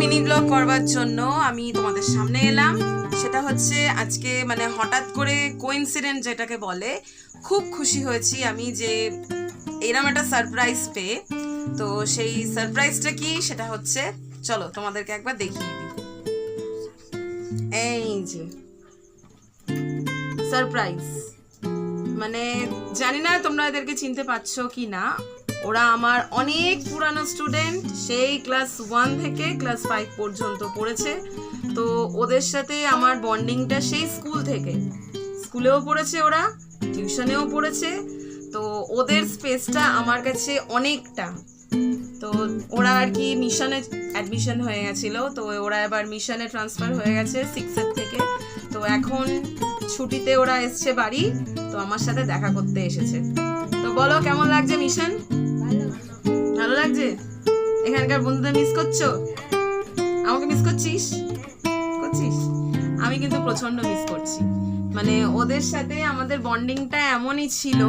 Mini blog করবার জন্য আমি তোমাদের সামনে এলাম। সেটা হচ্ছে আজকে মানে হঠাৎ করে কোইন্সিডেন্ট যেটাকে বলে, খুব খুশি হয়েছি আমি যে এরম একটা সারপ্রাইজ পেয়ে। তো সেই সারপ্রাইজটা কি? সেটা হচ্ছে, চলো তোমাদেরকে একবার দেখিয়ে দিই। এই যে সারপ্রাইজ মানে জানি না তোমরা এদেরকে চিনতে পারছ কি না ওরা আমার অনেক পুরানো স্টুডেন্ট সেই ক্লাস ওয়ান থেকে ক্লাস ফাইভ পর্যন্ত পড়েছে। তো ওদের সাথে আমার বন্ডিংটা সেই স্কুল থেকে। স্কুলেও পড়েছে ওরা টিউশনেও পড়েছে। তো ওদের স্পেসটা আমার কাছে অনেকটা। তো ওরা আর কি মিশনে অ্যাডমিশন হয়ে গেছিল, তো ওরা এবার মিশনে ট্রান্সফার হয়ে গেছে সিক্সের থেকে। তো এখন ছুটিতে ওরা এসছে বাড়ি, তো আমার সাথে দেখা করতে এসেছে। তো বলো, কেমন লাগছে মিশন ভালো লাগছে? এখানকার বন্ধুদের মিস করছ? আমাকে মিস করছিস? করছিস? আমি কিন্তু প্রচণ্ড মিস করছি। মানে ওদের সাথে আমাদের বন্ডিংটা এমনই ছিল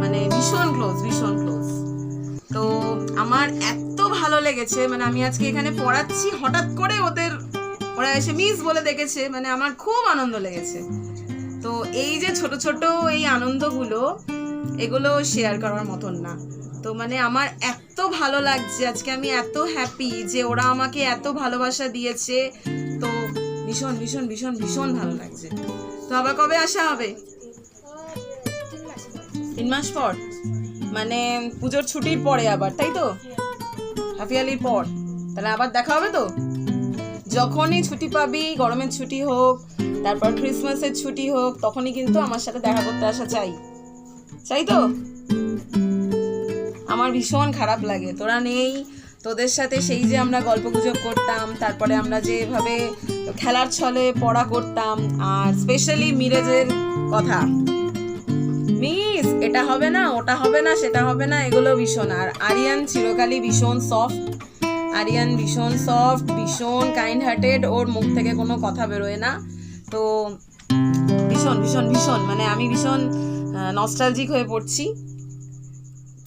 মানে ভীষণ ক্লোজ ভীষণ ক্লোজ তো আমার এত ভালো লেগেছে মানে আমি আজকে এখানে পড়াচ্ছি, হঠাৎ করে ওদের, ওরা এসে মিস বলে দেখেছে মানে আমার খুব আনন্দ লেগেছে। তো এই যে ছোট ছোট এই আনন্দগুলো এগুলো শেয়ার করার মতন না। তো মানে আমার এত ভালো লাগছে, আজকে আমি এত হ্যাপি যে ওরা আমাকে এত ভালোবাসা দিয়েছে। তো ভীষণ ভীষণ ভীষণ ভীষণ ভালো লাগছে। তো আবার কবে আসা হবে? তিন মাস পর। মানে পুজোর ছুটির পরে আবার, তাই তো? হাফিয়ালির পর। তাহলে আবার দেখা হবে তো? যখনই ছুটি পাবি, গরমের ছুটি হোক, তারপর ক্রিসমাসের ছুটি হোক, তখনই কিন্তু আমার সাথে দেখা করতে আসা চাই। চাই তো? আমার ভীষণ খারাপ লাগে। তোরা নেই, তোদের সাথে সেই যে আমরা গল্প গুজব করতাম, তারপরে আমরা যেভাবে খেলার ছলে পড়া করতাম, আর স্পেশালি মিরেজের কথা। মিস, এটা হবে না, ওটা হবে না, সেটা হবে না, এগুলো ভীষণ। আর আরিয়ান চিরকালই ভীষণ সফট আরিয়ান ভীষণ সফট ভীষণ কাইন্ড হার্টেড ওর মুখ থেকে কোনো কথা বেরোয় না। তো ভীষণ ভীষণ ভীষণ মানে আমি ভীষণ নস্টালজিক হয়ে পড়ছি।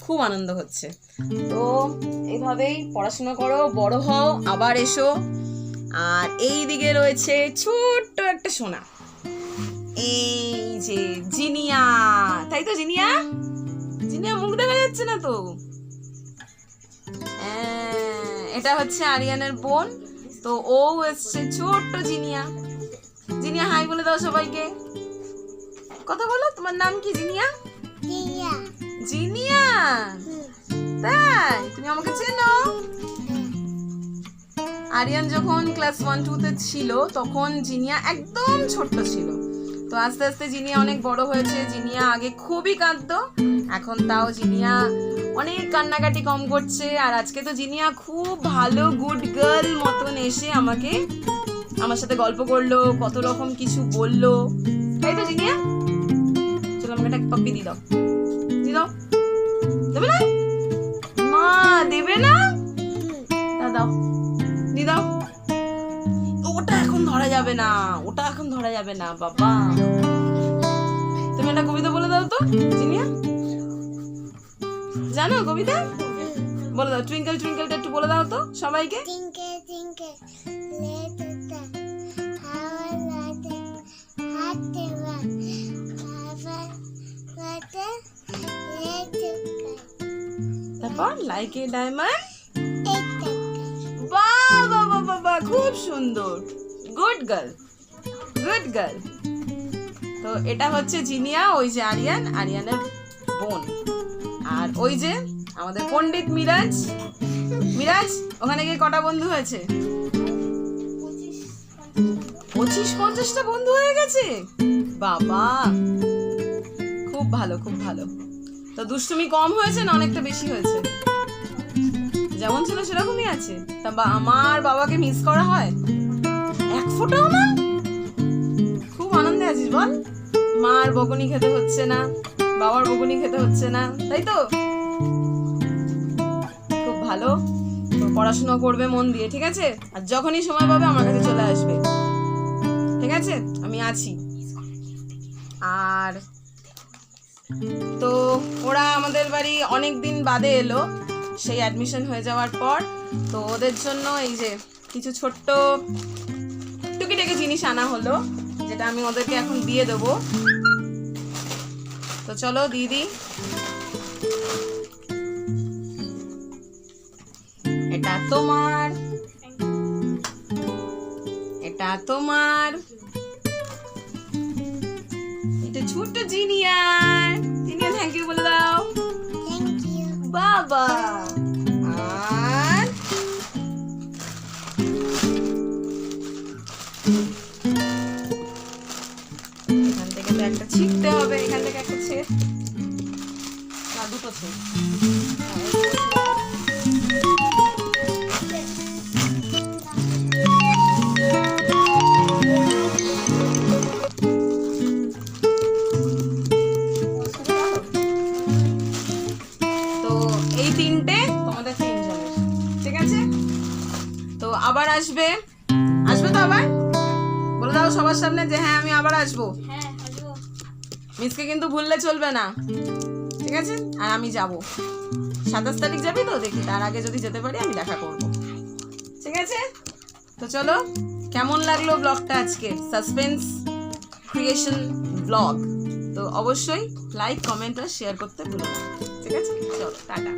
খুব আনন্দ হচ্ছে। তো এইভাবেই পড়াশোনা করো বড় হও আবার এসো। আর এই দিকে রয়েছে ছোট্ট একটা সোনা। এই যে জিনিয়া তাই তো জিনিয়া? জিনিয়া মুখ দেখা যাচ্ছে না তো? হ্যাঁ, এটা হচ্ছে আরিয়ানের বোন। তো ও এসছে ছোট্ট জিনিয়া। জিনিয়া হাই বলে দাও সবাইকে। কথা বলো তোমার নাম কি জিনিয়া? জিনিয়া। তাই? তুমি আমাকে চেনো? আরিয়ান যখন ক্লাস ওয়ান টুতে ছিল তখন জিনিয়া একদম ছোট্ট ছিল। তো আস্তে আস্তে জিনিয়া অনেক বড় হয়েছে জিনিয়া আগে খুবই কাঁদতো এখন তাও জিনিয়া অনেক কান্নাকাটি কম করছে আর আজকে তো জিনিয়া খুব ভালো গুড গার্ল মতন এসে আমাকে আমার সাথে গল্প করল কত রকম কিছু বলল। তাই তো জিনিয়া? আমাকে পাপ্পি দি দাও। দি দাও। দেবে না? মা, দেবে না? দাও দাও। দি দাও। ওটা এখন ধরা যাবে না। ওটা এখন ধরা যাবে না, বাবা। তুমি একটা কবিতা বলে দাও তো, জিনিয়া। জানো কবিতা? বলে দাও। টুইঙ্কেল, টুইঙ্কেলটা একটু বলে দাও তো সবাইকে। তারপর লাইক ডায়মন্ড বাহ বাহ বাহ, খুব সুন্দর। গুড গার্ল গুড গার্ল তো এটা হচ্ছে জিনিয়া ওই যে আরিয়ান আরিয়ানের বোন। আর ওই যে আমাদের পণ্ডিত মিরাজ। মিরাজ ওখানে গিয়ে কটা বন্ধু হয়েছে? পঁচিশ পঞ্চাশটা বন্ধু হয়ে গেছে? বাবা! খুব ভালো খুব ভালো। তো দুষ্টুমি কম হয়েছে না অনেকটা বেশি হয়েছে? যেমন ছিল সেরকমই আছে। তা বা আমার বাবাকে মিস করা হয়? এক ফোঁটাও না? খুব আনন্দে আছিস বল। মার বকুনি খেতে হচ্ছে না, বাবার বকুনি খেতে হচ্ছে না, তাই তো? খুব ভালো। পড়াশোনা করবে মন দিয়ে, ঠিক আছে? আর যখনই সময় পাবে আমার কাছে চলে আসবে। ঠিক আছে? আমি আছি। আর তো ওরা আমাদের বাড়ি অনেক দিন বাদে এলো সেই অ্যাডমিশন হয়ে যাওয়ার পর। তো ওদের জন্য এই যে কিছু ছোট্ট টুকিটাকি জিনিস আনা হলো যেটা আমি ওদেরকে এখন দিয়ে দেবো। তো চলো দিদি। এটা তোমার। এটা তোমার। ছোট্ট জিনিয়ার। জিনিয়ার থ্যাংক ইউ বলে দাও। থ্যাংক ইউ বাবা। আর? এখান থেকে তো একটা ছিটতে হবে এখান থেকে একটা ছেদ। না দুটো ছেদ। আবার আসবে? আসবে তো আবার? বলে দাও সবার সামনে যে হ্যাঁ আমি আবার আসব। হ্যাঁ মিসকে কিন্তু ভুললে চলবে না। ঠিক আছে? আর আমি যাব। সাতাশ তারিখ যাবি তো? দেখি তার আগে যদি যেতে পারি আমি দেখা করব। ঠিক আছে? তো চলো কেমন লাগল ব্লগটা আজকে? সাসপেন্স ক্রিয়েশন ব্লগ তো অবশ্যই লাইক কমেন্ট আর শেয়ার করতে ভুলো না। ঠিক আছে? চলো টাটা।